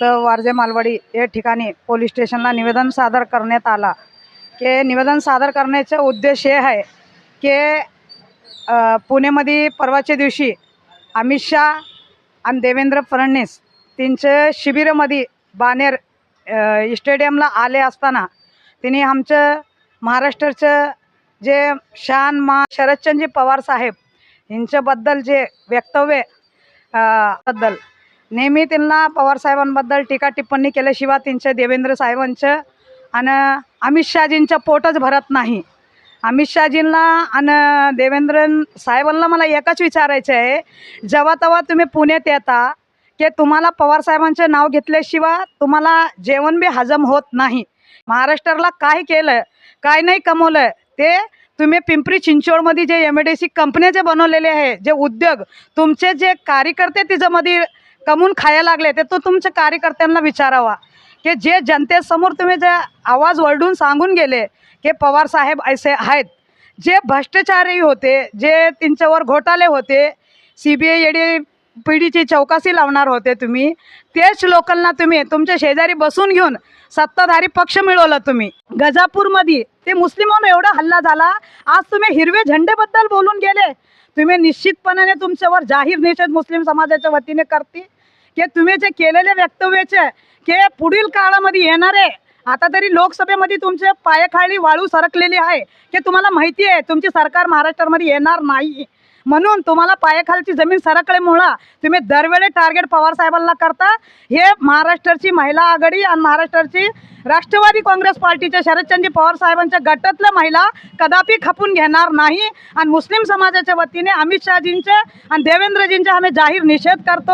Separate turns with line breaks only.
तर वारजे मालवाडी या ठिकाणी पोलीस स्टेशनला निवेदन सादर करण्यात आला. की निवेदन सादर करण्याचा उद्देश हे आहे की पुणेमध्ये परवाच्या दिवशी अमित शाह आणि देवेंद्र फडणवीस त्यांच्या शिबिरामध्ये बानेर स्टेडियमला आले असताना त्यांनी आमचं महाराष्ट्राचं जे शान मा शरदचंद्रजी पवार साहेब यांच्याबद्दल जे वक्तव्यबद्दल नेहमी त्यांना पवारसाहेबांबद्दल टीका टिप्पणी केल्याशिवाय त्यांच्या देवेंद्र साहेबांचं आणि अमित शहाजींचं पोटच भरत नाही. अमित शहाजींना आणि देवेंद्र साहेबांना मला एकच विचारायचं आहे जेव्हा तेव्हा तुम्ही पुण्यात येता की तुम्हाला पवारसाहेबांचं नाव घेतल्याशिवाय तुम्हाला जेवण बी हजम होत नाही. महाराष्ट्राला काय केलं काय नाही कमवलं ते तुम्ही पिंपरी चिंचवडमध्ये जे एम ए डी सी कंपन्या जे बनवलेले आहे जे उद्योग तुमचे जे कार्यकर्ते तिच्यामध्ये कमवून खायला लागले ते तो तुमच्या कार्यकर्त्यांना विचारावा. की जे जनतेसमोर तुम्ही जे आवाज वरडून सांगून गेले की पवार साहेब असे आहेत जे भ्रष्टाचारी होते जे त्यांच्यावर घोटाले होते सी बी आय डी पिढीची चौकशी लावणार होते तुम्ही तेच लोकांना तुम्ही तुमच्या शेजारी बसून घेऊन सत्ताधारी पक्ष मिळवलं तुम्ही. गजापूरमध्ये ते मुस्लिमांना एवढा हल्ला झाला आज तुम्ही हिरवे झेंडेबद्दल बोलून गेले. तुम्ही निश्चितपणाने तुमच्यावर जाहीर निषेध मुस्लिम समाजाच्या वतीने करते की तुम्ही जे केलेले वक्तव्याचे की पुढील काळामध्ये येणारे आता तरी लोकसभेमध्ये तुमचे पायखाली वाळू सरकलेली आहे. की तुम्हाला माहिती आहे तुमची सरकार महाराष्ट्रामध्ये येणार नाही. म्हणून तुम्हाला पायाखालची जमीन सरकल्यामुळं तुम्ही दरवेळी टार्गेट पवार साहेबांना करता. हे महाराष्ट्राची महिला आघाडी आणि महाराष्ट्राची राष्ट्रवादी काँग्रेस पार्टीच्या शरदचंद्र पवार साहेबांच्या गटातल्या महिला कदापि खपून घेणार नाही. आणि मुस्लिम समाजाच्या वतीने अमित शहाजींचे आणि देवेंद्रजींचे आम्ही जाहीर निषेध करतो.